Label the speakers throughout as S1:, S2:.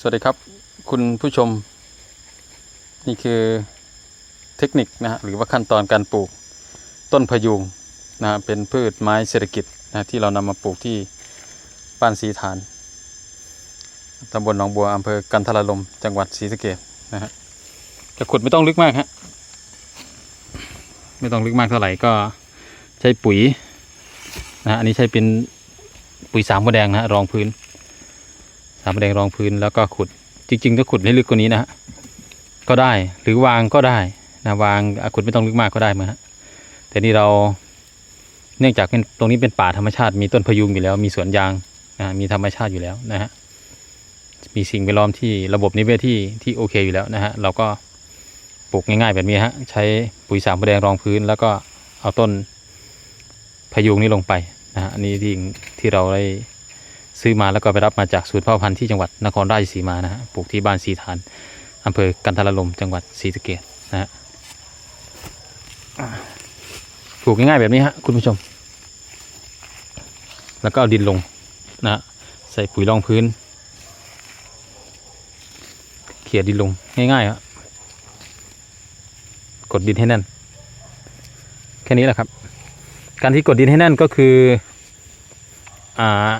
S1: สวัสดีครับคุณผู้ชม นี่คือเทคนิคนะฮะหรือว่าขั้นตอนการปลูกต้นพยุงนะเป็นพืชไม้เศรษฐกิจนะที่เรานำมาปลูกที่บ้านสีฐานตำบลหนองบัวอำเภอกันทรลมจังหวัดศรีสะเกษนะฮะจะขุดไม่ต้องลึกมากฮะไม่ต้องลึกมากเท่าไหร่ก็ใช้ปุ๋ยนะฮะอันนี้ใช้เป็นปุ๋ยสามโมแดงนะฮะรองพื้นามแดงรองพื้นแล้วก็ขุดจริงๆถ้าขุดให้ลึกกว่านี้นะฮะก็ได้หรือวางก็ได้นะวางขุดไม่ต้องลึกมากก็ได้มาฮะแต่นี่เราเนื่องจากเป็นตรงนี้เป็นป่าธรรมชาติ มีต้นพยุงอยู่แล้ว มีสวนยางนะมีธรรมชาติอยู่แล้วนะฮะมีสิ่งแวดล้อมที่ระบบนิเวศที่ที่โอเคอยู่แล้วนะฮะเราก็ปลูกง่ายๆแบบนี้ฮะใช้ปุ๋ยสามแดงรองพื้น แล้วก็เอาต้นพยุงนี้ลงไปนะฮะอันนี้ที่ที่เราได้ ซื้อมาแล้วก็ไปรับมาจากศูนย์พาะพันธุ์ที่จังหวัดนครราชสีมานะฮะปลูกที่บ้านสีฐานอำเภอกันทรลมจังหวัดศรีสะเกษนะฮะปลูกง่ายๆแบบนี้ฮะคุณผู้ชม แล้วก็เอาดินลงนะฮะใส่ปุ๋ยรองพื้น เขี่ยดินลงง่ายๆครับกดดินให้แน่น แค่นี้แหละครับ การที่กดดินให้แน่นก็คืออ่า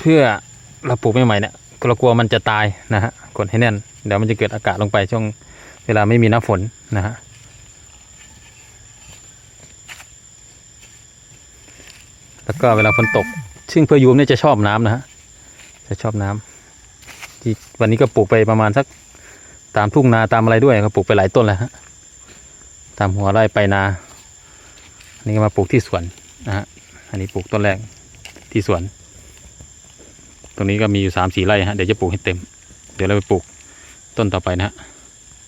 S1: เพื่อเราปลูกใหม่ๆเนี่ยเรากลัวมันจะตายนะฮะกดให้แน่น เดี๋ยวมันจะเกิดอากาศลงไปช่วงเวลาไม่มีน้ำฝนนะฮะแล้วก็เวลาฝนตก ซึ่งเพื่อยูมเนี่ยจะชอบน้ำนะฮะจะชอบน้ำที่วันนี้ก็ปลูกไปประมาณสักตามทุ่งนาตามอะไรด้วยก็ปลูกไปหลายต้นแล้วฮะตามหัวไร่ไปนาอันนี้ก็มาปลูกที่สวนนะฮะอันนี้ปลูกต้นแรกที่สวน ตรงนี้ก็มีอยู่สามสี่ไร่ฮะเดี๋ยวจะปลูกให้เต็ม เดี๋ยวเราไปปลูกต้นต่อไปนะฮะ